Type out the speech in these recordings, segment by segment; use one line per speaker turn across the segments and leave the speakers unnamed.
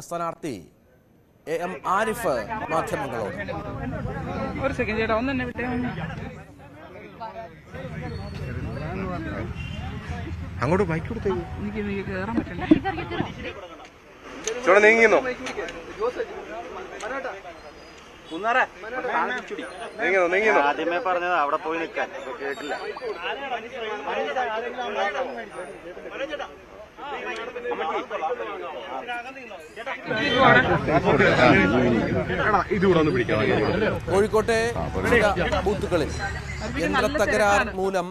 സ്ഥാനാർത്ഥി A M Arif മാധ്യമങ്ങളോട്.
ഒരു സെക്കൻഡ് ചേട്ടാ ഒന്ന് തന്നെ വിട്ടേ ഒന്ന്.
അങ്ങോട്ട് ബൈക്ക്
എനിക്ക് കയറാൻ പറ്റില്ല.
നീങ്ങിന്നോ? നീങ്ങിന്നോ നീങ്ങിന്നോ.
ആദ്യമേ പറഞ്ഞത് അവിടെ പോയി നിൽക്കാൻ. കേട്ടില്ല.
കോഴിക്കോട്ടെ ബൂത്തുകളിൽ. യന്ത്ര തകരാർ മൂലം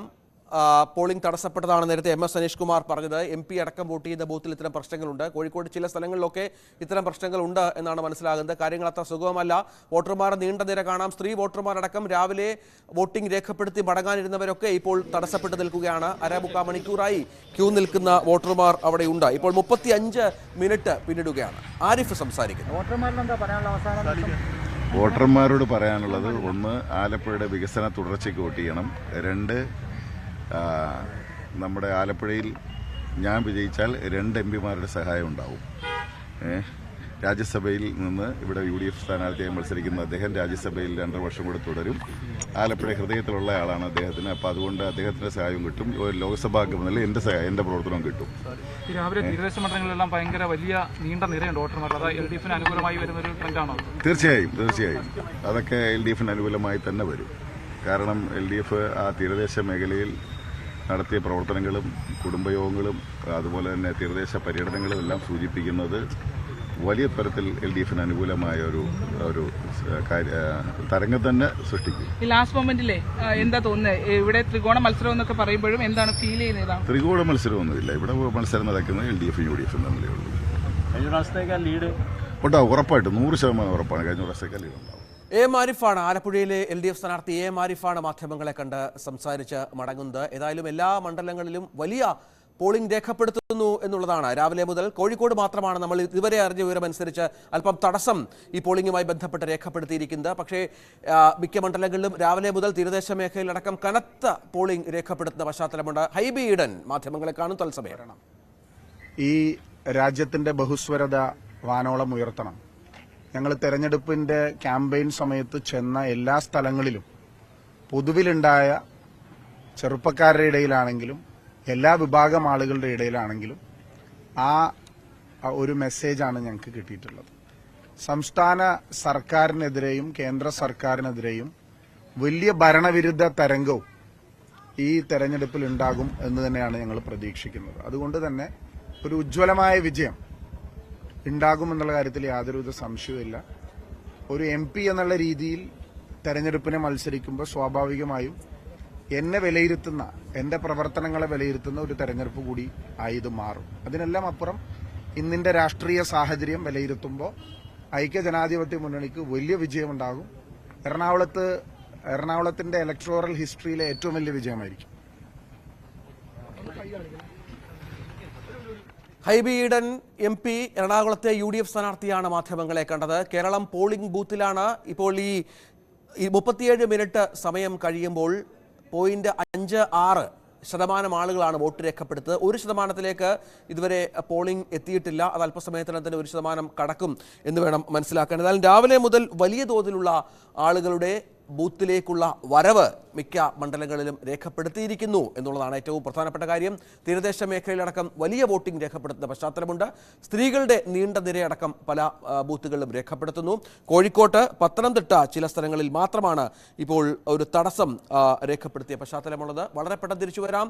പോളിംഗ് തടസ്സപ്പെട്ടതാണ് നേരത്തെ എം എസ് സനീഷ് കുമാർ പറഞ്ഞത്. എം പി അടക്കം വോട്ട് ചെയ്ത ബൂത്തിൽ ഇത്തരം പ്രശ്നങ്ങളുണ്ട്. കോഴിക്കോട് ചില സ്ഥലങ്ങളിലൊക്കെ ഇത്തരം പ്രശ്നങ്ങളുണ്ട് എന്നാണ് മനസ്സിലാകുന്നത്. കാര്യങ്ങൾ അത്ര സുഗമമല്ല വോട്ടർമാരെ നീണ്ട നിര കാണാം. സ്ത്രീ വോട്ടർമാരടക്കം രാവിലെ വോട്ടിംഗ് രേഖപ്പെടുത്തി മടങ്ങാനിരുന്നവരൊക്കെ ഇപ്പോൾ തടസ്സപ്പെട്ട് നിൽക്കുകയാണ്. അരമുക്കാ മണിക്കൂറായി ക്യൂ നിൽക്കുന്ന വോട്ടർമാർ അവിടെയുണ്ട്. ഇപ്പോൾ മുപ്പത്തി അഞ്ച് മിനിറ്റ് പിന്നിടുകയാണ്. ആരിഫ് സംസാരിക്കുന്നു.
വോട്ടർമാരോട് പറയാനുള്ളത് ഒന്ന് ആലപ്പുഴയുടെ വികസന തുടർച്ചയ്ക്ക് വോട്ട് ചെയ്യണം. രണ്ട് നമ്മുടെ ആലപ്പുഴയിൽ ഞാൻ വിജയിച്ചാൽ രണ്ട് എം പിമാരുടെ സഹായം ഉണ്ടാവും. രാജ്യസഭയിൽ നിന്ന് ഇവിടെ യു ഡി എഫ് സ്ഥാനാർത്ഥിയായി മത്സരിക്കുന്ന അദ്ദേഹം രാജ്യസഭയിൽ രണ്ടര വർഷം കൂടെ തുടരും. ആലപ്പുഴ ഹൃദയത്തിലുള്ള ആളാണ് അദ്ദേഹത്തിന്. അപ്പം അതുകൊണ്ട് അദ്ദേഹത്തിന്റെ സഹായം കിട്ടും. ലോക്സഭാ അംഗമെന്നല്ല എന്റെ സഹായം എന്റെ പ്രവർത്തനവും കിട്ടും.
രാവിലെ തീരദേശ മണ്ഡലങ്ങളിലെല്ലാം ഭയങ്കര വലിയ നീണ്ട നിരയുണ്ട് വോട്ടർമാർ അത് എൽ ഡി എഫിന് അനുകൂലമായി വരുന്ന ഒരു ട്രെൻഡാണോ?
തീർച്ചയായും തീർച്ചയായും. അതൊക്കെ എൽ ഡി എഫിന് അനുകൂലമായി തന്നെ വരും. കാരണം എൽ ഡി എഫ് ആ തീരദേശ മേഖലയിൽ നടത്തിയ പ്രവർത്തനങ്ങളും കുടുംബയോഗങ്ങളും അതുപോലെ തന്നെ തീരദേശ പര്യടനങ്ങളും എല്ലാം സൂചിപ്പിക്കുന്നത് വലിയ തരത്തിൽ എൽ ഡി എഫിന് അനുകൂലമായ ഒരു ഒരു തരംഗം തന്നെ സൃഷ്ടിക്കും.
ഈ ലാസ്റ്റ് മൊമെന്റിലെ എന്താ തോന്നുന്നത് ഇവിടെ ത്രികോണ മത്സരം എന്നൊക്കെ പറയുമ്പോഴും എന്താണ് ഫീൽ ചെയ്യുന്നത്
ത്രികോണ മത്സരമൊന്നുമില്ല ഇവിടെ മത്സരം നടക്കുന്നത് എൽ ഡി എഫും യു ഡി എഫും തമ്മിലേ ഉള്ളൂ.
കഴിഞ്ഞ പ്രാവശ്യത്തേക്കാൾ ലീഡ്
ഉണ്ടാവും ഉറപ്പായിട്ടും. നൂറ് ശതമാനം ഉറപ്പാണ്. കഴിഞ്ഞ പ്രാവശ്യത്തേക്കാൾ ലീഡ് ഉണ്ടാവും
എ ആരിഫാണ് ആലപ്പുഴയിലെ എൽ ഡി എഫ് സ്ഥാനാർത്ഥി എ ആരിഫാണ് മാധ്യമങ്ങളെ കണ്ട് സംസാരിച്ച് മടങ്ങുന്നത്. ഏതായാലും എല്ലാ മണ്ഡലങ്ങളിലും വലിയ പോളിംഗ് രേഖപ്പെടുത്തുന്നു എന്നുള്ളതാണ്. രാവിലെ മുതൽ കോഴിക്കോട് മാത്രമാണ് നമ്മൾ ഇതുവരെ അറിഞ്ഞ വിവരമനുസരിച്ച് അല്പം തടസ്സം ഈ പോളിംഗുമായി ബന്ധപ്പെട്ട് രേഖപ്പെടുത്തിയിരിക്കുന്നത്. പക്ഷേ മിക്ക മണ്ഡലങ്ങളിലും രാവിലെ മുതൽ തീരദേശ മേഖലയിലടക്കം കനത്ത പോളിംഗ് രേഖപ്പെടുത്തുന്ന പശ്ചാത്തലമുണ്ട്. ഹൈബി ഈഡൻ മാധ്യമങ്ങളെ കാണും തത്സമയം.
ഈ രാജ്യത്തിന്റെ ബഹുസ്വരത വാനോളം ഉയർത്തണം. ഞങ്ങൾ തെരഞ്ഞെടുപ്പിന്റെ ക്യാമ്പയിൻ സമയത്ത് ചെന്ന എല്ലാ സ്ഥലങ്ങളിലും പൊതുവിലുണ്ടായ ചെറുപ്പക്കാരുടെ ഇടയിലാണെങ്കിലും എല്ലാ വിഭാഗം ആളുകളുടെ ഇടയിലാണെങ്കിലും ആ ഒരു മെസ്സേജാണ് ഞങ്ങൾക്ക് കിട്ടിയിട്ടുള്ളത്. സംസ്ഥാന സർക്കാരിനെതിരെയും കേന്ദ്ര സർക്കാരിനെതിരെയും വലിയ ഭരണവിരുദ്ധ തരംഗവും ഈ തെരഞ്ഞെടുപ്പിൽ ഉണ്ടാകും എന്ന് തന്നെയാണ് ഞങ്ങൾ പ്രതീക്ഷിക്കുന്നത്. അതുകൊണ്ട് തന്നെ ഒരു ഉജ്ജ്വലമായ വിജയം ഉണ്ടാകുമെന്നുള്ള കാര്യത്തിൽ യാതൊരുവിധ സംശയവുമില്ല. ഒരു എം പി എന്നുള്ള രീതിയിൽ തെരഞ്ഞെടുപ്പിനെ മത്സരിക്കുമ്പോൾ സ്വാഭാവികമായും എന്നെ വിലയിരുത്തുന്ന എന്റെ പ്രവർത്തനങ്ങളെ വിലയിരുത്തുന്ന ഒരു തെരഞ്ഞെടുപ്പ് കൂടി ആയത് മാറും. അതിനെല്ലാം അപ്പുറം ഇന്നിന്റെ രാഷ്ട്രീയ സാഹചര്യം വിലയിരുത്തുമ്പോൾ ഐക്യ ജനാധിപത്യ മുന്നണിക്ക് വലിയ വിജയമുണ്ടാകും. എറണാകുളത്ത് എറണാകുളത്തിന്റെ ഇലക്ട്രോറൽ ഹിസ്റ്ററിയിലെ ഏറ്റവും വലിയ വിജയമായിരിക്കും.
ഹൈബി ഈഡൻ എം പി എറണാകുളത്തെ യു ഡി എഫ് സ്ഥാനാർത്ഥിയാണ് മാധ്യമങ്ങളെ കണ്ടത്. കേരളം പോളിംഗ് ബൂത്തിലാണ് ഇപ്പോൾ ഈ മുപ്പത്തിയേഴ് മിനിറ്റ് സമയം കഴിയുമ്പോൾ പോയിന്റ് അഞ്ച് ആറ് ശതമാനം ആളുകളാണ് വോട്ട് രേഖപ്പെടുത്തുന്നത് ഒരു ശതമാനത്തിലേക്ക് ഇതുവരെ പോളിംഗ് എത്തിയിട്ടില്ല. അത് അല്പസമയത്തിനകം തന്നെ ഒരു ശതമാനം കടക്കും എന്ന് വേണം മനസ്സിലാക്കാൻ. എന്നാലും രാവിലെ മുതൽ വലിയ തോതിലുള്ള ആളുകളുടെ ബൂത്തിലേക്കുള്ള വരവ് മിക്ക മണ്ഡലങ്ങളിലും രേഖപ്പെടുത്തിയിരിക്കുന്നു എന്നുള്ളതാണ് ഏറ്റവും പ്രധാനപ്പെട്ട കാര്യം. തീരദേശ മേഖലയിലടക്കം വലിയ വോട്ടിംഗ് രേഖപ്പെടുത്തുന്ന പശ്ചാത്തലമുണ്ട്. സ്ത്രീകളുടെ നീണ്ട നിരയടക്കം പല ബൂത്തുകളിലും രേഖപ്പെടുത്തുന്നു. കോഴിക്കോട്ട് പത്തനംതിട്ട ചില സ്ഥലങ്ങളിൽ മാത്രമാണ് ഇപ്പോൾ ഒരു തടസ്സം രേഖപ്പെടുത്തിയ പശ്ചാത്തലമുള്ളത്. വളരെ പെട്ടെന്ന് തിരിച്ചു വരാം.